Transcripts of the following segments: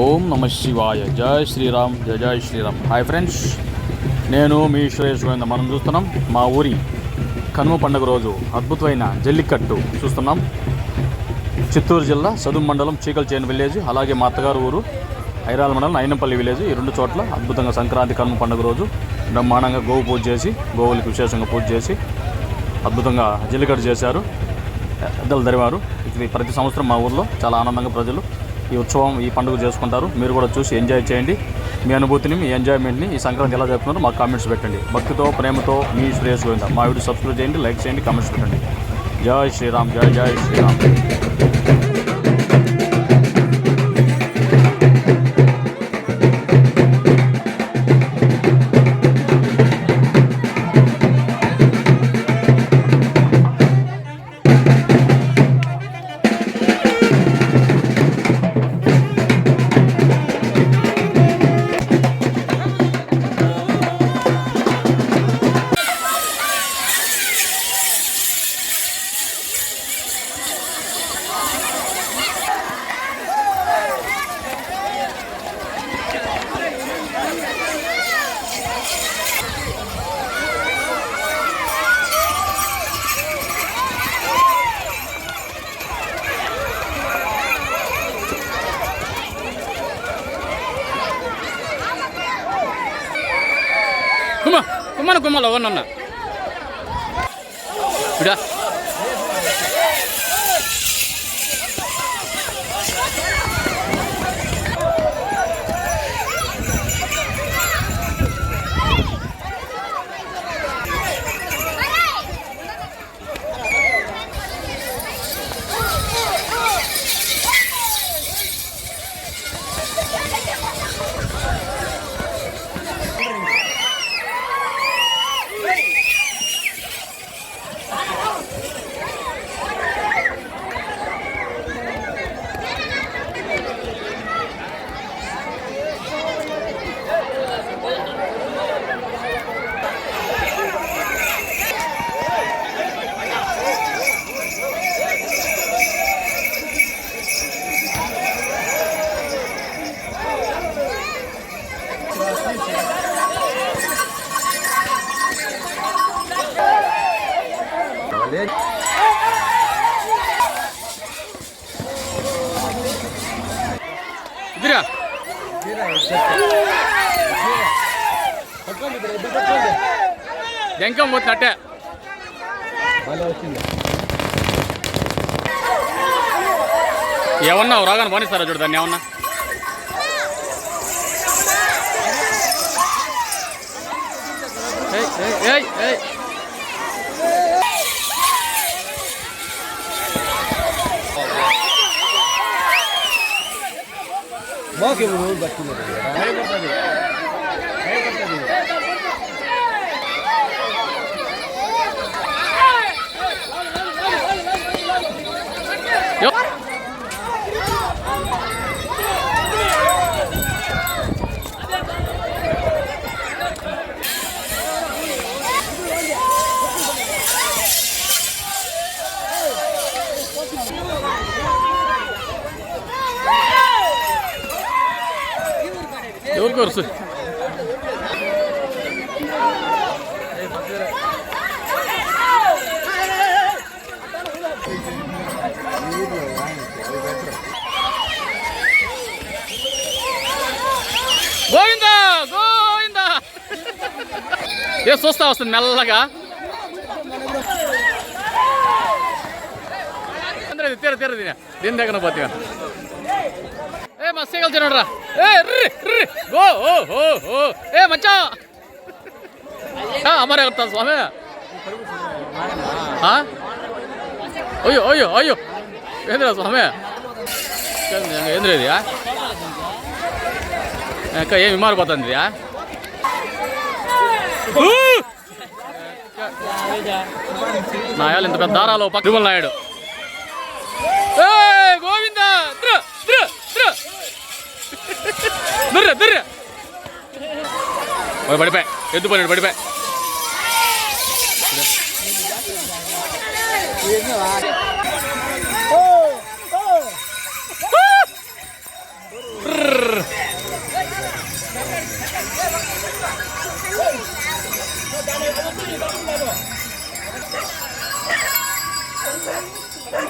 ఓం నమ శివాయ. జై శ్రీరామ్ జయ జై శ్రీరామ్. హాయ్ ఫ్రెండ్స్ నేను మీ శ్రేయస్ గోవింద. మనం చూస్తున్నాం మా ఊరి కనుమ పండుగ రోజు అద్భుతమైన జల్లికట్టు చూస్తున్నాం. చిత్తూరు జిల్లా సదుం మండలం చీకల్చేను విలేజ్ అలాగే మా అత్తగారు ఊరు ఐరాల మండలం అయినంపల్లి విలేజ్. ఈ రెండు చోట్ల అద్భుతంగా సంక్రాంతి కనుమ పండుగ రోజు బ్రహ్మాండంగా గోవు పూజ చేసి గోవులకి విశేషంగా పూజ చేసి అద్భుతంగా జల్లికట్టు చేశారు. పెద్దలు దరివారు. ఇది ప్రతి సంవత్సరం మా ఊర్లో చాలా ఆనందంగా ప్రజలు ఈ ఉత్సవం ఈ పండుగ చేసుకుంటారు. మీరు కూడా చూసి ఎంజాయ్ చేయండి. మీ అనుభూతిని మీ ఎంజాయ్మెంట్ని ఈ సంక్రాంతి ఎలా జరుపుతున్నారో మాకు కామెంట్స్ పెట్టండి. భక్తితో ప్రేమతో మీ శ్రేయస్ గోవింద. మా వీడియో సబ్స్క్రైబ్ చేయండి లైక్ చేయండి కామెంట్స్ పెట్టండి. జై శ్రీరామ్ జై జై శ్రీరామ్. কোনো কমল হ'ব ন। ఇదిరా. జంకం పోతున్నట్టే ఏమన్నా రాగానే బానిస్తారా చూడు దాన్ని ఏమన్నా? ఏయ్, ఏయ్, ఏయ్, ఏయ్. మోకే ఊరు పట్టుకున్నారు భయపడుతుంది భయపడుతుంది ఎవరు కోర్సు గోవిందా గోవిందా ఏ చూస్తా వస్తుంది మెల్లగా అందరూ తీర తీర తిన దీని దగ్గర పోతే ఏ మస్తు కలిసినరా ఏ ర్రి ర్రి. ఓ ఓ ఓ ఏ మచ్చా. అమరే కొడతా స్వామి. ఆ? అయ్యో అయ్యో అయ్యో. ఏంద్రా స్వామి? ఏంద్రా ఇది ఆ? ఇంకా ఏమి మారిపోతుంది ఇది, నా ఇంత పెద్ద దారాలు పక్క నాయుడు. ఏయ్, గోవిందా നിർര നിർര. പഠിപ്പേ. എന്ത് പണി പഠിപ്പേ?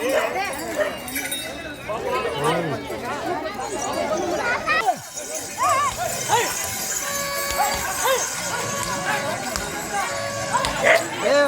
Yeah.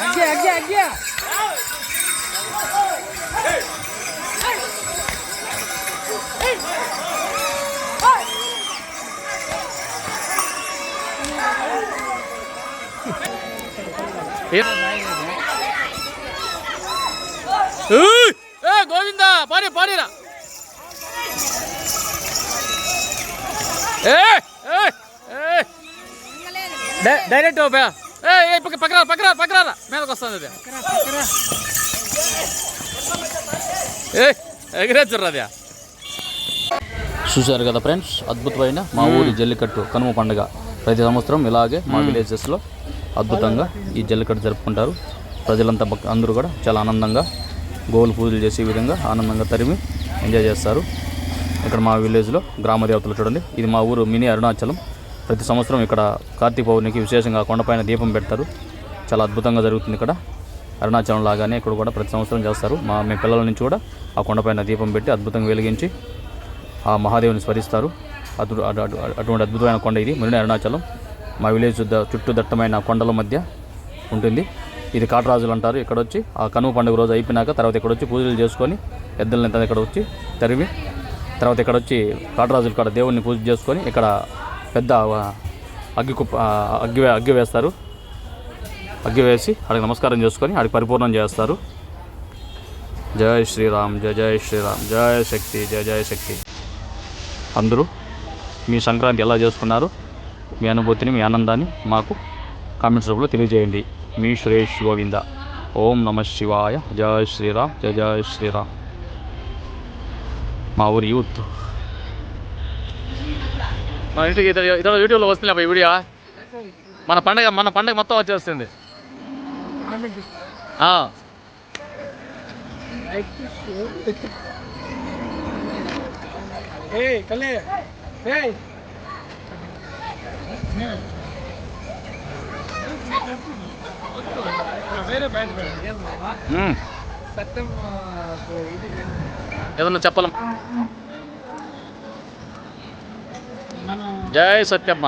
అగ్గి అగ్గి అగ్గి ఏయ్! ఏ గోవిందా పాడి పాడిరా ఏ ఏ ఏ డై- డైరెక్ట్ ఓ బే ఏ ఏ. పక్క పక్కరా పక్కరా పక్కరా మీదకి వస్తుంది అది. ఏ ఎగిరేచ్చుర్రా అది. చూశారు కదా ఫ్రెండ్స్? అద్భుతమైన మా ఊరి జల్లికట్టు కనుమ పండుగ. ప్రతి సంవత్సరం ఇలాగే మా విలేజెస్లో అద్భుతంగా ఈ జల్లికట్టు జరుపుకుంటారు. ప్రజలంతా అందరూ కూడా చాలా ఆనందంగా గోవులు పూజలు చేసే విధంగా ఆనందంగా తరిమి ఎంజాయ్ చేస్తారు. ఇక్కడ మా విలేజ్లో గ్రామ దేవతలు చూడండి. ఇది మా ఊరు మినీ అరుణాచలం. ప్రతి సంవత్సరం ఇక్కడ కార్తీక పౌర్ణమికి విశేషంగా కొండపైన దీపం పెడతారు. చాలా అద్భుతంగా జరుగుతుంది ఇక్కడ. అరుణాచలం లాగానే ఇక్కడ కూడా ప్రతి సంవత్సరం చేస్తారు. మా మీ పిల్లల నుంచి కూడా ఆ కొండపైన దీపం పెట్టి అద్భుతంగా వెలిగించి ఆ మహాదేవుని స్మరిస్తారు. అటు అటువంటి అద్భుతమైన కొండ ఇది మురిని అరుణాచలం. మా విలేజ్ చుట్టూ దట్టమైన కొండల మధ్య ఉంటుంది. ఇది కాటరాజులు అంటారు. ఇక్కడ వచ్చి ఆ కనుమ పండుగ రోజు అయిపోయినాక తర్వాత ఇక్కడ వచ్చి పూజలు చేసుకొని ఎద్దులని ఇక్కడ వచ్చి తరివి తర్వాత ఇక్కడ వచ్చి కాటరాజులు ఇక్కడ దేవుడిని పూజ చేసుకొని ఇక్కడ పెద్ద అగ్గి కుప్ప అగ్గి అగ్గి వేస్తారు. అగ్గి వేసి ఆడికి నమస్కారం చేసుకొని ఆడికి పరిపూర్ణం చేస్తారు. జయ శ్రీరామ్ జయ జయ శ్రీరామ్ జయ శక్తి జయ జయ శక్తి. అందరూ మీ సంక్రాంతి ఎలా చేసుకున్నారు? మీ అనుభూతిని మీ ఆనందాన్ని మాకు కామెంట్స్ రూపంలో తెలియజేయండి. మీ శ్రేష్ గోవింద. ఓం నమ శివాయ. జయ శ్రీరామ్ జయ జయ శ్రీరామ్. మా ఊరి యూత్ మన ఇంటికి ఇతర ఇతర యూట్యూబ్లో వస్తుంది అబ్బా ఈ వీడియో. మన పండగ మన పండగ మొత్తం వచ్చేస్తుంది. వేరే బ్యాండ్ ఏదన్నా చెప్పాల జై సత్యమ్మ.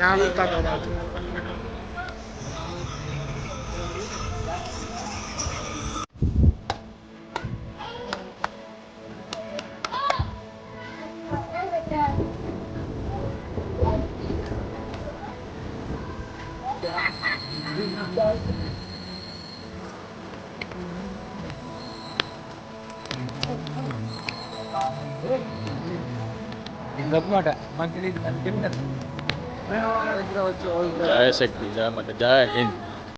యాభై ఇదన్నమాట మంచి మంచి జై శక్తి జై మాత జై హింద్